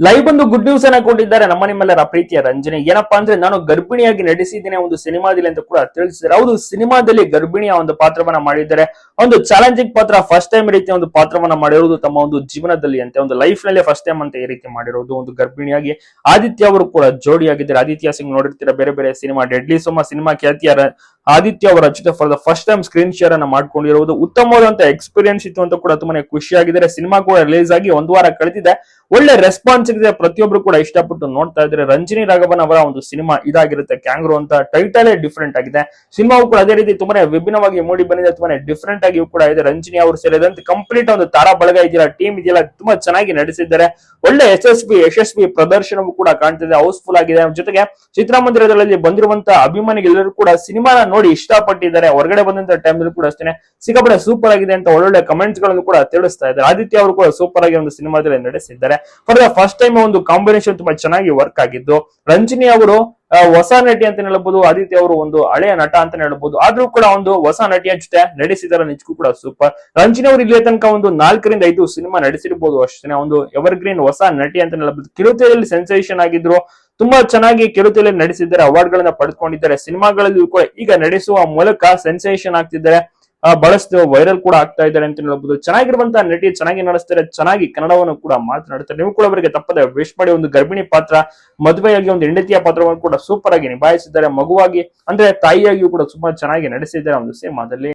Live ಒಂದು good news ಅನ್ನ ಕೊಟ್ಟಿದ್ದಾರೆ. ನಮ್ಮ ನಿಮ್ಮೆಲ್ಲರ ಪ್ರೀತಿಯ ರಂಜನೆ. ಏನಪ್ಪಾ ಅಂದ್ರೆ ನಾನು ಗರ್ಭಿಣಿಯಾಗಿ ನಡೆಸಿದ್ದೇನೆ ಒಂದು ಸಿನಿಮಾದಲ್ಲಿ ಅಂತ ಕೂಡ ತಿಳಿಸಿದ್ದಾರೆ. ಹೌದು, ಸಿನಿಮಾದಲ್ಲಿ ಗರ್ಭಿಣಿಯ ಒಂದು ಪಾತ್ರವನ್ನ ಮಾಡಿದ್ದಾರೆ. ಒಂದು ಚಾಲೆಂಜಿಂಗ್ ಪಾತ್ರ ಫಸ್ಟ್ ಟೈಮ್ ರೀತಿ ಒಂದು ಪಾತ್ರವನ್ನ ಮಾಡಿರೋದು ತಮ್ಮ ಒಂದು ಜೀವನದಲ್ಲಿ ಅಂತ, ಒಂದು ಲೈಫ್ನಲ್ಲಿ ಫಸ್ಟ್ ಟೈಮ್ ಅಂತ ಈ ರೀತಿ ಮಾಡಿರೋದು ಒಂದು ಗರ್ಭಿಣಿಯಾಗಿ. ಆದಿತ್ಯ ಅವರು ಕೂಡ ಜೋಡಿಯಾಗಿದ್ದಾರೆ. ಆದಿತ್ಯ ಸಿಂಗ್ ನೋಡಿರ್ತೀರ, ಬೇರೆ ಬೇರೆ ಸಿನಿಮಾ ಡೆಡ್ಲಿ ಸೋಮ ಸಿನಿಮಾ ಖ್ಯಾತಿಯ ಆದಿತ್ಯ ಅವರ ಜೊತೆ for the first time screen share ಅನ್ನ ಮಾಡ್ಕೊಂಡಿರುವುದು ಉತ್ತಮವಾದಂತ ಎಕ್ಸ್ಪೀರಿಯನ್ಸ್ ಇತ್ತು ಅಂತ ಕೂಡ ತುಂಬಾನೇ ಖುಷಿಯಾಗಿದ್ದಾರೆ. ಸಿನಿಮಾ ಕೂಡ ರಿಲೀಸ್ ಆಗಿ ಒಂದು ವಾರ ಕಳೆದಿದೆ. ಒಳ್ಳೆ ರೆಸ್ಪಾನ್ಸ್ ಇದೆ. ಪ್ರತಿಯೊಬ್ರು ಕೂಡ ಇಷ್ಟಪಟ್ಟು ನೋಡ್ತಾ ಇದ್ದಾರೆ. ರಂಜನಿ ರಾಘವನ್ ಅವರ ಒಂದು ಸಿನಿಮಾ ಇದಾಗಿರುತ್ತೆ. ಕ್ಯಾಂಗ್ರೋ ಅಂತ ಟೈಟಲ್ ಡಿಫ್ರೆಂಟ್ ಆಗಿದೆ. ಸಿನಿಮಾವು ಕೂಡ ಅದೇ ರೀತಿ ತುಂಬಾನೇ ವಿಭಿನ್ನವಾಗಿ ಮೂಡಿ ಬಂದಿದೆ. ತುಂಬಾನೇ ಡಿಫ್ರೆಂಟ್ ಆಗಿ ಕೂಡ ಇದೆ. ರಂಜಿನಿ ಅವರು ಸೇರಿದಂತೆ ಕಂಪ್ಲೀಟ್ ಒಂದು ತಾರಾ ಬಳಗ ಇದೆಯಲ್ಲ ಟೀಮ್ ಇದೆಯಲ್ಲ ತುಂಬಾ ಚೆನ್ನಾಗಿ ನಡೆಸಿದ್ದಾರೆ ಒಳ್ಳೆ ಯಶಸ್ವಿ ಯಶಸ್ವಿ ಪ್ರದರ್ಶನವೂ ಕೂಡ ಕಾಣ್ತಿದೆ. ಹೌಸ್ಫುಲ್ ಆಗಿದೆ. ಜೊತೆಗೆ ಚಿತ್ರಮಂದಿರದಲ್ಲಿ ಬಂದಿರುವಂತಹ ಅಭಿಮಾನಿಗಳೆಲ್ಲರೂ ಕೂಡ ಸಿನಿಮಾನ ನೋಡಿ ಇಷ್ಟಪಟ್ಟಿದ್ದಾರೆ. ಹೊರಗಡೆ ಬಂದಂತ ಟೈಮ್ ಕೂಡ ಅಷ್ಟೇ ಸಿಕ್ಕಾಪಟ್ಟೆ ಸೂಪರ್ ಆಗಿದೆ ಅಂತ ಒಳ್ಳೊಳ್ಳೆ ಕಮೆಂಟ್ಸ್ಗಳನ್ನು ಕೂಡ ತಿಳಿಸ್ತಾ ಇದ್ದಾರೆ. ಆದಿತ್ಯ ಅವರು ಕೂಡ ಸೂಪರ್ ಆಗಿ ಒಂದು ಸಿನಿಮಾದಲ್ಲಿ ನಡೆಸಿದ್ದಾರೆ ಫಾರ್ ದ ಫಸ್ಟ್ ಟೈಮ್ ಒಂದು ಕಾಂಬಿನೇಷನ್ ತುಂಬಾ ಚೆನ್ನಾಗಿ ವರ್ಕ್ ಆಗಿದ್ದು, ರಂಜಿನಿ ಅವರು ಹೊಸ ನಟಿ ಅಂತ ಹೇಳ್ಬೋದು, ಆದಿತ್ಯ ಅವರು ಒಂದು ಹಳೆಯ ನಟ ಅಂತ ಹೇಳ್ಬೋದು, ಆದ್ರೂ ಕೂಡ ಒಂದು ಹೊಸ ನಟಿಯ ಜೊತೆ ನಡೆಸಿದಾರ ನಿಜಕ್ಕೂ ಕೂಡ ಸೂಪರ್ ರಂಜಿನಿ ಅವರು ಇಲ್ಲಿ ತನಕ ಒಂದು ನಾಲ್ಕರಿಂದ ಐದು ಸಿನಿಮಾ ನಡೆಸಿರ್ಬೋದು ಅಷ್ಟೇ ಒಂದು ಎವರ್ಗ್ರೀನ್ ಹೊಸ ನಟಿ ಅಂತ ಹೇಳ್ಬೋದು ಕಿರುತೆಯಲ್ಲಿ ಸೆನ್ಸೇಷನ್ ಆಗಿದ್ರು ತುಂಬಾ ಚೆನ್ನಾಗಿ ಕಿರುತೆಲೆ ನಡೆಸಿದ್ದಾರೆ ಅವಾರ್ಡ್ ಗಳನ್ನ ಪಡೆದುಕೊಂಡಿದ್ದಾರೆ ಸಿನಿಮಾಗಳಲ್ಲೂ ಕೂಡ ಈಗ ನಡೆಸುವ ಮೂಲಕ ಸೆನ್ಸೇಷನ್ ಆಗ್ತಿದ್ದಾರೆ. ಬಹಳಷ್ಟು ವೈರಲ್ ಕೂಡ ಆಗ್ತಾ ಇದ್ದಾರೆ ಅಂತ ಹೇಳ್ಬೋದು. ಚೆನ್ನಾಗಿರುವಂತಹ ನಟಿ ಚೆನ್ನಾಗಿ ನಡೆಸ್ತಾರೆ ಚೆನ್ನಾಗಿ ಕನ್ನಡವನ್ನು ಕೂಡ ಮಾತನಾಡುತ್ತಾರೆ ನೀವು ಕೂಡ ಅವರಿಗೆ ತಪ್ಪದೆ ವಿಶ್ ಮಾಡಿ ಒಂದು ಗರ್ಭಿಣಿ ಪಾತ್ರ, ಮದುವೆಯಾಗಿ ಒಂದು ಹೆಂಡತಿಯ ಪಾತ್ರವನ್ನು ಕೂಡ ಸೂಪರ್ ಆಗಿ ನಿಭಾಯಿಸಿದ್ದಾರೆ. ಮಗುವಾಗಿ, ಅಂದ್ರೆ ತಾಯಿಯಾಗಿಯೂ ಕೂಡ ತುಂಬಾ ಚೆನ್ನಾಗಿ ನಡೆಸಿದ್ದಾರೆ ಒಂದು ಸಿನಿಮಾದಲ್ಲಿ.